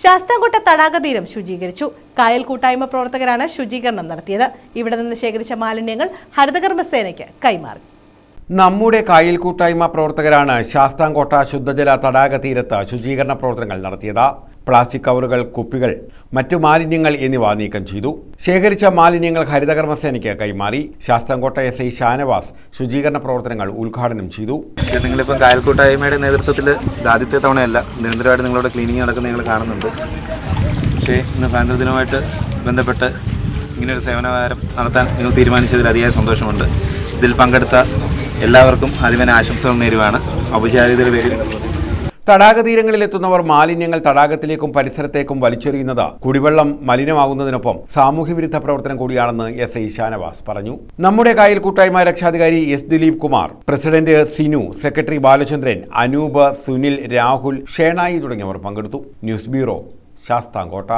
ശാസ്താംകോട്ട തടാക തീരം ശുചീകരിച്ചു. കായൽ കൂട്ടായ്മ പ്രവർത്തകരാണ് ശുചീകരണം നടത്തിയത്. ഇവിടെ നിന്ന് ശേഖരിച്ച മാലിന്യങ്ങൾ ഹരിതകർമ്മസേനയ്ക്ക് കൈമാറി. നമ്മുടെ കായൽ കൂട്ടായ്മ പ്രവർത്തകരാണ് ശാസ്താംകോട്ട ശുദ്ധജല തടാക തീരത്ത് ശുചീകരണ പ്രവർത്തനങ്ങൾ നടത്തിയത്. പ്ലാസ്റ്റിക് കവറുകൾ കുപ്പികൾ മറ്റു മാലിന്യങ്ങൾ എന്നിവ നീക്കം ചെയ്തു. ശേഖരിച്ച മാലിന്യങ്ങൾ ഹരിതകർമ്മസേനയ്ക്ക് കൈമാറി. ശാസ്താംകോട്ട എസ് ഐ ഷാനവാസ് ശുചീകരണ പ്രവർത്തനങ്ങൾ ഉദ്ഘാടനം ചെയ്തു. നിങ്ങളിപ്പം കായൽക്കൂട്ടായ്മയുടെ നേതൃത്വത്തിൽ ആദ്യത്തെ തവണയല്ല നിരന്തരമായിട്ട് നിങ്ങളുടെ ക്ലീനിങ് നടക്കുന്ന നിങ്ങൾ കാണുന്നുണ്ട്. പക്ഷേ ഇന്ന് സ്വാതന്ത്ര്യ ദിനമായിട്ട് ബന്ധപ്പെട്ട് ഇങ്ങനൊരു സേവനകാരം നടത്താൻ നിങ്ങൾ തീരുമാനിച്ചതിൽ അതിയായ സന്തോഷമുണ്ട്. ഇതിൽ പങ്കെടുത്ത എല്ലാവർക്കും ആദ്യമേ ആശംസകൾ നേരുവാണ്. ഔപചാരികതയുടെ പേരിൽ തടാക തീരങ്ങളിലെത്തുന്നവർ മാലിന്യങ്ങൾ തടാകത്തിലേക്കും പരിസരത്തേക്കും വലിച്ചെറിയുന്നത് കുടിവെള്ളം മലിനമാകുന്നതിനൊപ്പം സാമൂഹ്യവിരുദ്ധ പ്രവർത്തനം കൂടിയാണെന്ന് എസ് ഐ ഷാനവാസ് പറഞ്ഞു. നമ്മുടെ കായൽ കൂട്ടായ്മ രക്ഷാധികാരി S Dileep Kumar president Sinu secretary Balachandran Anoop Sunil Rahul Shenoy തുടങ്ങിയവർ പങ്കെടുത്തു. News bureau Sasthamkotta.